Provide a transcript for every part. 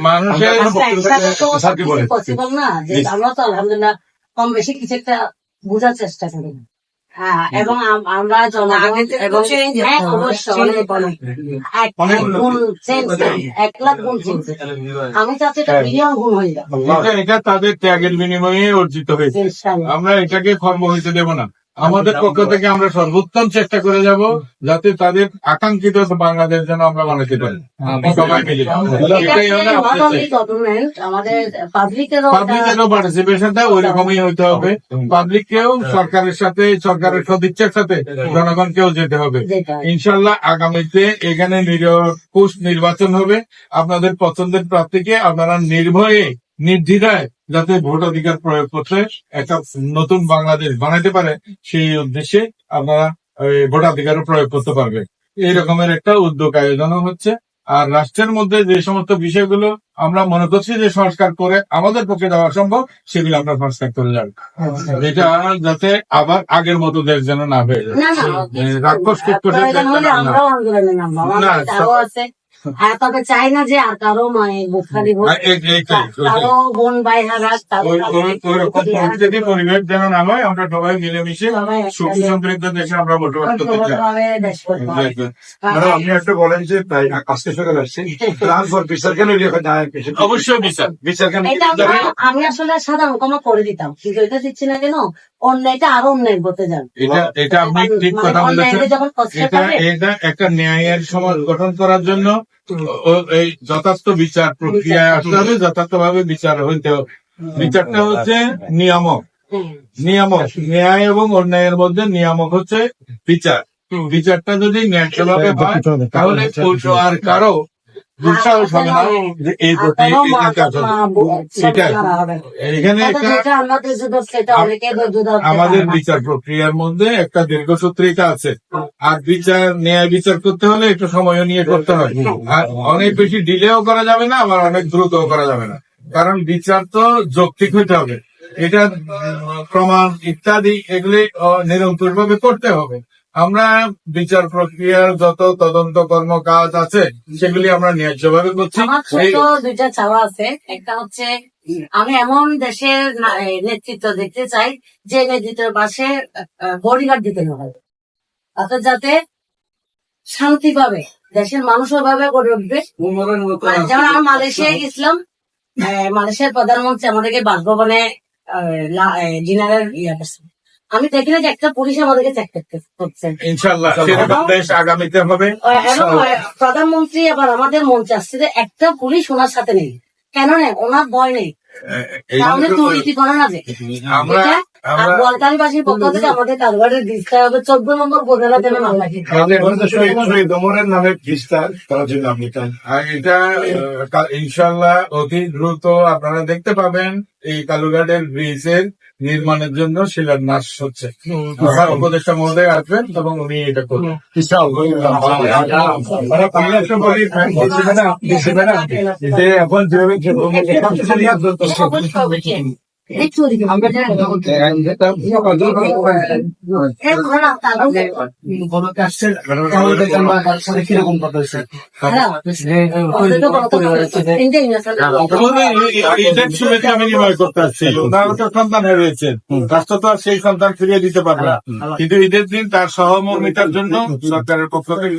মানুষের আচ্ছা? পসিবল না? যে আমরা তো আলহামদুলিল্লাহ কম বেশি কিছু একটা বোঝার চেষ্টা করি। হ্যাঁ এবং আমরা জনগণ এবং হ্যাঁ, আমি চাচ্ছি এটা গুণ হয়ে যাবে এটা তাদের ত্যাগের বিনিময়ে অর্জিত হয়েছে। আমরা এটাকে কর্ম হইতে দেব না। আমাদের পক্ষ থেকে আমরা সর্বোত্তম চেষ্টা করে যাব যাতে তাদের আকাঙ্ক্ষিত বাংলাদেশ যেন আমরা বানাতে পারি। পাবলিকেরও পাবলিকেরও পার্টিসিপেশনটা ওই রকমই হইতে হবে। পাবলিককেও সরকারের সাথে সরকারের সদিচ্ছার সাথে জনগণকেও যেতে হবে। ইনশাল্লাহ আগামীতে এখানে নিরকুশ নির্বাচন হবে। আপনাদের পছন্দের প্রার্থীকে আপনারা নির্ভয়ে নির্দ্বিধায় যাতে ভোটাধিকার প্রয়োগ করতে একটা নতুন বাংলাদেশ বানাইতে পারে সেই উদ্দেশ্যে আপনারা ভোটাধিকারও প্রয়োগ করতে পারবে। এই রকমের একটা উদ্যোগ আয়োজন হচ্ছে। আর রাষ্ট্রের মধ্যে যে সমস্ত বিষয়গুলো আমরা মনে করছি যে সংস্কার করে আমাদের পক্ষে দেওয়া সম্ভব সেগুলো আমরা সংস্কার করে যাব এটা যাতে আবার আগের মতো দেশ যেন না হয়ে যায়। রাক্ষস না, আর তবে চাই না যে আর কারও মায়ের এইটাই, কারও বোন ভাই রকম পরিস্থিতি পরিবেশ যেন না হয় আমরা সবাই মিলেমিশে সুখী সমৃদ্ধ দেশে আমরা বসবাস করতে চাই। আপনি একটা বলেন যে তাই আজকে সকালে আসছি। ট্রান্সফার বিচার কেন অবশ্যই বিচার। বিচার কেন? আমি আসলে সাধারণ কোনো করে দিতাম। কিন্তু এটা দিচ্ছি না কেন? অন্যায়টা আরও অন্যায় করতে যান। এটা এটা আপনি ঠিক মানে কথা বলেছেন। যখন এটা একটা ন্যায়ের সমাজ গঠন করার জন্য এই যথার্থ বিচার প্রক্রিয়ায় আসতে হবে যথার্থ ভাবে বিচার হইতে হবে। বিচারটা হচ্ছে নিয়ামক। হ্যাঁ। নিয়ামক ন্যায় এবং অন্যায়ের মধ্যে নিয়ামক হচ্ছে বিচার। বিচারটা যদি ন্যায্যভাবে হয় তাহলে কোনো আর কারও দুঃসাহস হবে না? যে এই। এখানে আমাদের যুদ্ধ সেটা অনেকে যুদ্ধ আমাদের বিচার প্রক্রিয়ার মধ্যে একটা দীর্ঘসূত্রিতা আছে। আর বিচার ন্যায় বিচার করতে হলে একটু সময় নিয়ে করতে হয়। আর অনেক বেশি ডিলেও করা যাবে না আবার অনেক দ্রুতও করা যাবে না। কারণ বিচার তো যৌক্তিক হইতে হবে। এটা প্রমাণ ইত্যাদি এগুলি নিরন্তর ভাবে করতে হবে। আমরা বিচার প্রক্রিয়ার যত তদন্ত কর্ম কাজ আছে সেগুলি আমরা ন্যায্যভাবে করছি। দুইটা চাওয়া আছে। একটা হচ্ছে আমি এমন দেশের নেতৃত্ব দেখতে চাই যে নেতৃত্বের পাশে বডিগার্ড দিতে না হয় অর্থাৎ যাতে শান্তি পাবে দেশের মানুষও ভাবে গড়ে উঠবে। যেমন আমরা মালয়েশিয়ায় গেছিলাম আহ, মালয়েশিয়ার প্রধানমন্ত্রী আমাদেরকে বাসভবনে ডিনারের ইয়ে করছে। আমি দেখি না যে একটা পুলিশ আমাদেরকে চেক করছে। ইনশাল্লাহ সেরকম দেশ আগামীতে হবে। এবং প্রধানমন্ত্রী আবার আমাদের মঞ্চে আসছে যে একটা পুলিশ ওনার সাথে নেই। কেন নেই? ওনার ভয় নেই। তাহলে দুর্নীতি করে না যে আমরা এটা আর আমরা গোয়ালকারীবাসীর পক্ষ থেকে আমাদের কারবারের দিতে হবে চোদ্দ নম্বর উপজেলা থেকে মামলা দিতে নামে বিস্তার করার জন্য আপনি আর এটা ইনশাল্লাহ অতি দ্রুত আপনারা দেখতে পাবেন এই কালুঘাটের ব্রিজের নির্মাণের জন্য শিলান্যাস হচ্ছে। আমার উপদেষ্টা মহোদয় আসবেন এবং উনি এটা করবেন। আমি একটা বলি দিচ্ছে না দিচ্ছে না যে এখন সেই সন্তান ফিরিয়ে দিতে পারবে না কিন্তু ঈদের দিন তার সহমর্মিতার জন্য সরকারের পক্ষ থেকে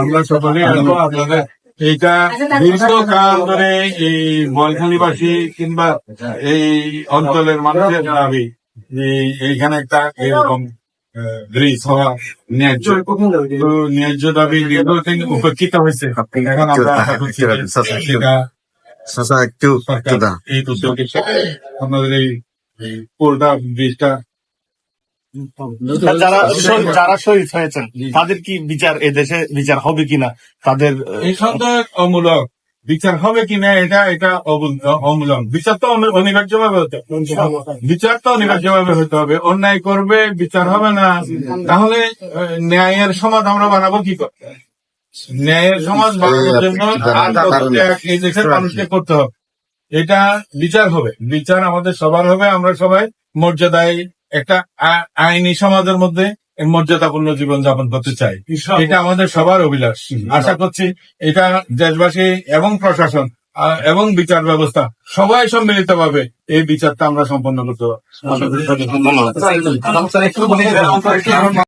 আমরা সকলেই আসব আপনাদের। এইটা দীর্ঘকাল ধরে এই বলখালিবাসী কিংবা এই অঞ্চলের মানুষের দাবি যে এইখানে একটা এরকম ব্রিজ হওয়া ন্যায্য। ন্যায্য দাবি দীর্ঘদিন উপেক্ষিত হয়েছে। এখন আমরা এই উদ্যোগের সাথে আপনাদের এই এই পুলটা ব্রিজটা যারা যারা শহীদ হয়েছেন তাদের কি বিচার এ দেশে বিচার হবে কিনা? তাদের অমূলক বিচার হবে কিনা এটা এটা অবুল- অমূলক। বিচার তো অনি- অনিবার্যভাবে হতে বিচার তো অনিবার্যভাবে হতে হবে। অন্যায় করবে বিচার হবে না। তাহলে ন্যায়ের সমাজ আমরা বানাবো কি করে? ন্যায়ের সমাজ বানানোর জন্য এই দেশের মানুষকে করতে হবে। এটা বিচার হবে। বিচার আমাদের সবার হবে। আমরা সবাই মর্যাদায় একটা আ- আইনি সমাজের মধ্যে মর্যাদাপূর্ণ জীবন যাপন করতে চাই। এটা আমাদের সবার অভিলাষ। আশা করছি এটা দেশবাসী এবং প্রশাসন আহ, এবং বিচার ব্যবস্থা সবাই সম্মিলিত ভাবে এই বিচারটা আমরা সম্পন্ন করতে পারব।